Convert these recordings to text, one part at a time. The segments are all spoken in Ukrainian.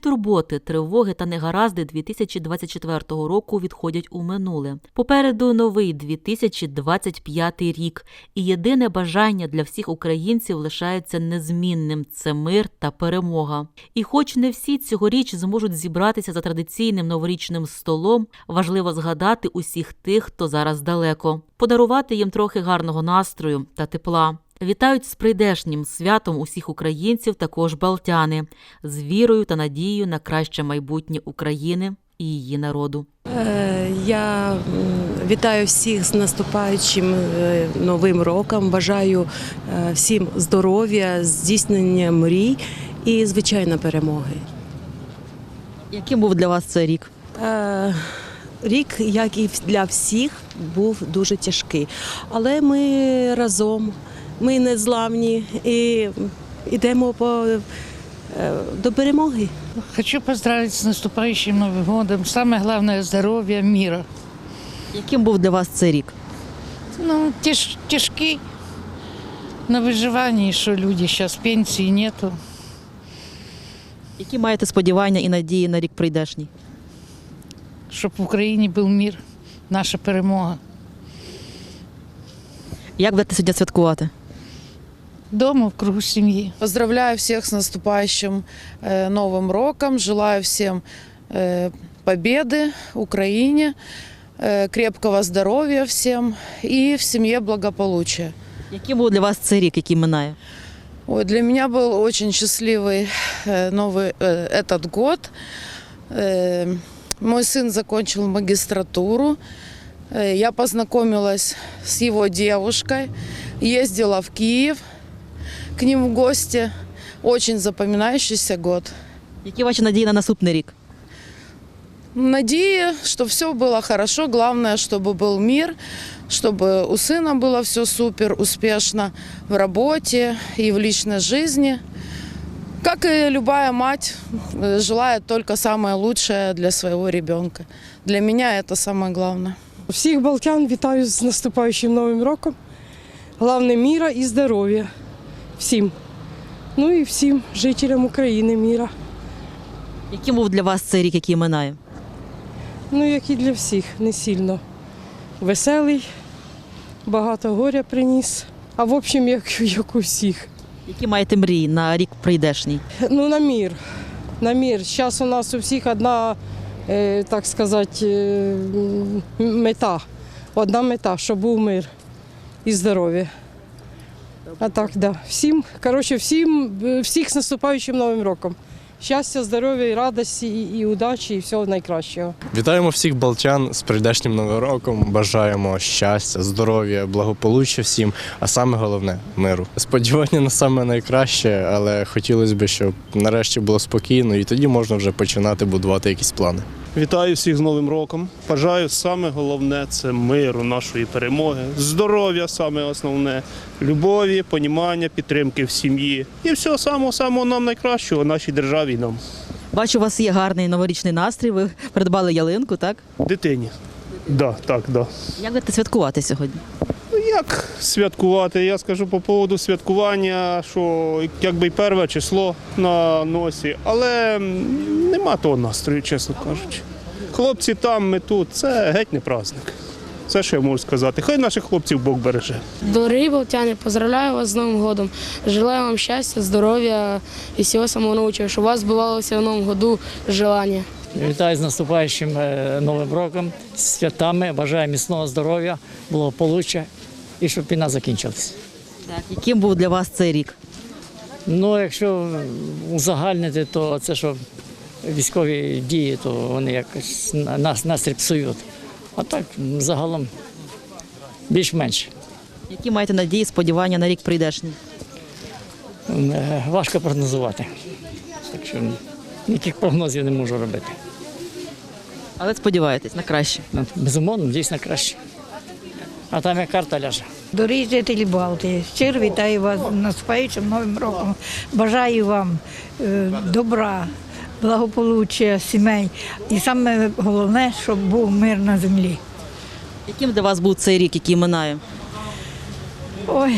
турботи, тривоги та негаразди 2024 року відходять у минуле. Попереду новий 2025 рік, і єдине бажання для всіх українців лишається незмінним це мир та перемога. І хоч не всі цьогоріч зможуть зібратися за традиційним новорічним столом, важливо згадати усіх тих, хто зараз далеко, подарувати їм трохи гарного настрою та тепла. Вітають з прийдешнім святом усіх українців, також балтяни, з вірою та надією на краще майбутнє України і її народу. Е, Я вітаю всіх з наступаючим е, новим роком. Бажаю е, всім здоров'я, здійснення мрій і звичайно перемоги. Яким був для вас цей рік? Рік, як і для всіх, був дуже тяжкий, але ми разом, ми не зламні і йдемо по, е, до перемоги. Хочу поздравить с наступающим Новым годом. Самое главное – здоровья, мира. Яким був для вас цей рік? Ну, тяж, тяжкий на выживании, что люди сейчас пенсии нету. Які маєте сподівання і надії на рік прийдешній? Щоб в Україні був мир, наша перемога. Як будете сьогодні святкувати? Дома, в кругу семьи. Поздравляю всех с наступающим э, Новым роком. Желаю всем э, победы Украине, э, крепкого здоровья всем и в семье благополучия. Яким був для вас цей рік, який минає? Ой, для меня был очень счастливый э, новый э, этот год. Э, мой сын закончил магистратуру. Э, я познакомилась с его девушкой, ездила в Киев к ним в гости. Очень запоминающийся год. Які ваші надії на наступний рік? Надея, что все было хорошо. Главное, чтобы был мир, чтобы у сына было все супер, успешно в работе и в личной жизни. Как и любая мать, э, желает только самое лучшее для своего ребенка. Для меня это самое главное. Всіх балтян вітаю з наступаючим новим роком. Головне міра і здоров'я Всім. Ну і всім жителям України міра. Яким був для вас цей рік, який минає? Ну, як і для всіх, не сильно. Веселий, багато горя приніс. А в общем, як, як у всіх. Які маєте мрії на рік прийдешній? Ну, на мір. На мір. Зараз у нас у всіх одна, е, так сказати, е, мета. Одна мета, щоб був мир і здоров'я. А так, да. Всім, коротше, всім, всіх з наступаючим Новим роком. Щастя, здоров'я, і радості, і, і удачі, і всього найкращого. Вітаємо всіх балтян з прийдешнім новим роком. Бажаємо щастя, здоров'я, благополуччя всім, а саме головне миру. Сподівання на саме найкраще, але хотілося б, щоб нарешті було спокійно, і тоді можна вже починати будувати якісь плани. Вітаю всіх з Новим роком. Бажаю саме головне це миру, нашої перемоги, здоров'я, саме основне, любові, понімання, підтримки в сім'ї. І всього самого самого нам найкращого нашій державі і нам, Бачу, у вас є гарний новорічний настрій. Ви придбали ялинку, так? дитині. Да, так, да. Як будете святкувати сьогодні? Як святкувати? Я скажу по поводу святкування, що якби й перше число на носі, але нема того настрою, чесно кажучи. Хлопці там, ми тут, це геть не праздник. Це що я можу сказати. Хай наших хлопців Бог береже. Дорогі балтяни, поздравляю вас з Новим годом. Желаю вам щастя, здоров'я і всього самого научного, щоб у вас збувалося в новому году желання. Вітаю з наступаючим е, новим роком, з святами. Бажаю міцного здоров'я, благополуччя і щоб війна закінчилась. Так. Яким був для вас цей рік? Ну, якщо узагальнити, то це що військові дії, то вони якось нас настрій псують. А так загалом більш-менш. Які маєте надії, сподівання на рік прийдешній? Е, Важко прогнозувати. Так що ніяких прогнозів не можу робити. Але сподіваєтесь на краще. Безумовно, дійсно краще. А там як карта ляже. Дорогі жителі Балтії, щиро вітаю вас з наступаючим новим роком. Бажаю вам е, добра, благополуччя, сімей. І саме головне, щоб був мир на землі. Яким для вас був цей рік, який минає? Ой.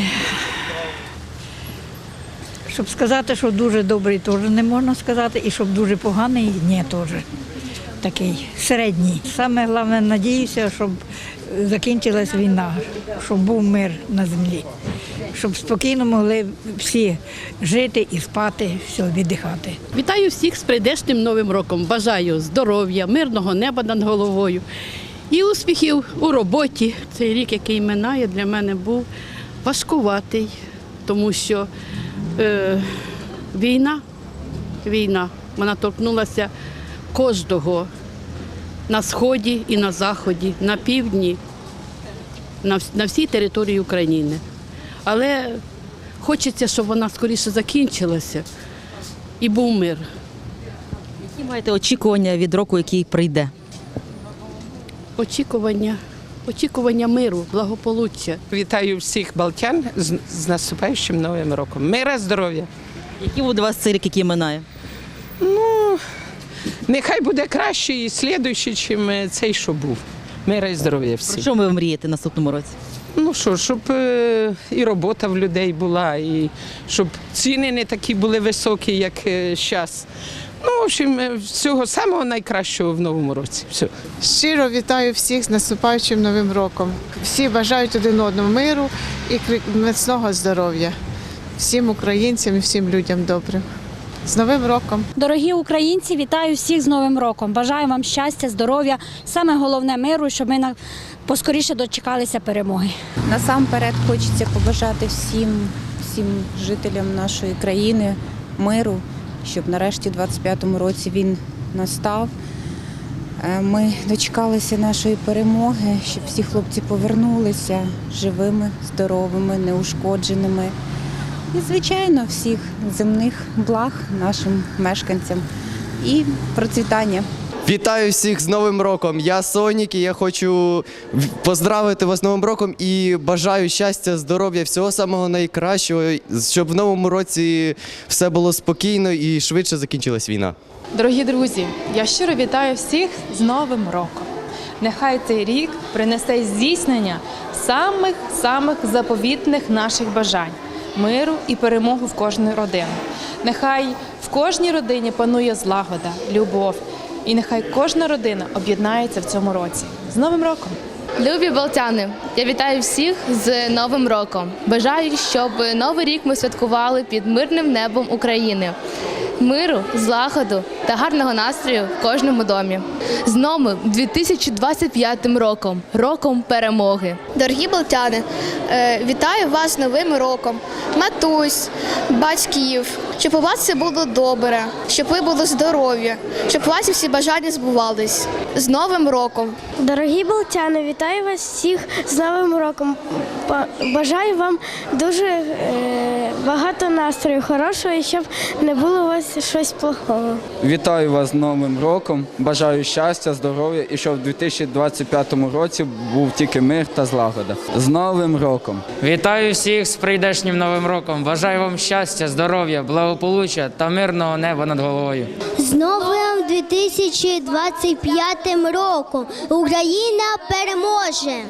Щоб сказати, що дуже добрий, теж не можна сказати, і щоб дуже поганий, ні, теж. Такий середній. Саме головне, надіюся, щоб закінчилась війна, щоб був мир на землі, щоб спокійно могли всі жити і спати, все, віддихати. Вітаю всіх з прийдешнім новим роком. Бажаю здоров'я, мирного неба над головою і успіхів у роботі. Цей рік, який минає, для мене був важкуватий, тому що е, війна, війна, вона торкнулася кожного на сході і на заході, на півдні, на, на всій території України. Але хочеться, щоб вона скоріше закінчилася і був мир. Які маєте очікування від року, який прийде? Очікування, очікування миру, благополуччя. Вітаю всіх балтян з, з наступаючим новим роком. Мира, здоров'я. Який буде у вас цей рік, який минає? Нехай буде краще і слідуючий, чим е, цей, що був. Мира і здоров'я Про що ви мрієте наступному році? Ну що, щоб е, і робота в людей була, і щоб ціни не такі були високі, як зараз. Ну, в общем, е, всього самого найкращого в новому році. Все. Щиро вітаю всіх з наступаючим новим роком. Всі бажають один одному миру і міцного здоров'я. Всім українцям і всім людям добрим. З Новим роком! Дорогі українці, вітаю всіх з Новим роком. Бажаю вам щастя, здоров'я, саме головне миру, щоб ми поскоріше дочекалися перемоги. Насамперед хочеться побажати всім, всім жителям нашої країни миру, щоб нарешті в 25-му році він настав. Е, Ми дочекалися нашої перемоги, щоб всі хлопці повернулися живими, здоровими, неушкодженими. І, звичайно, всіх земних благ нашим мешканцям і процвітання. Вітаю всіх з Новим роком. Я Сонік і я хочу поздравити вас з Новим роком і бажаю щастя, здоров'я, всього самого найкращого, щоб в новому році все було спокійно і швидше закінчилась війна. Дорогі друзі, я щиро вітаю всіх з Новим роком. Нехай цей рік принесе здійснення самих самих заповітних наших бажань, миру і перемогу в кожну родину. Нехай в кожній родині панує злагода, любов, і нехай кожна родина об'єднається в цьому році. З Новим роком! Любі балтяни, я вітаю всіх з Новим роком. Бажаю, щоб новий рік ми святкували під мирним небом України. Миру, злагоду та гарного настрою в кожному домі. З новим 2025 роком, роком перемоги. Дорогі балтяни, е, вітаю вас з Новим роком, матусь, батьків, щоб у вас все було добре, щоб ви були здорові, щоб ваші всі бажання збувались. З Новим роком! Дорогі балтяни, вітаю вас всіх з Новим роком. Бажаю вам дуже е, багато настрою хорошого і щоб не було у вас щось плохого. Вітаю вас з Новим роком. Бажаю щастя, здоров'я і щоб в 2025 році був тільки мир та злагода. З Новим роком! Вітаю всіх з прийдешнім новим роком. Бажаю вам щастя, здоров'я, благополуччя та мирного неба над головою. З новим 2025 роком Україна переможе!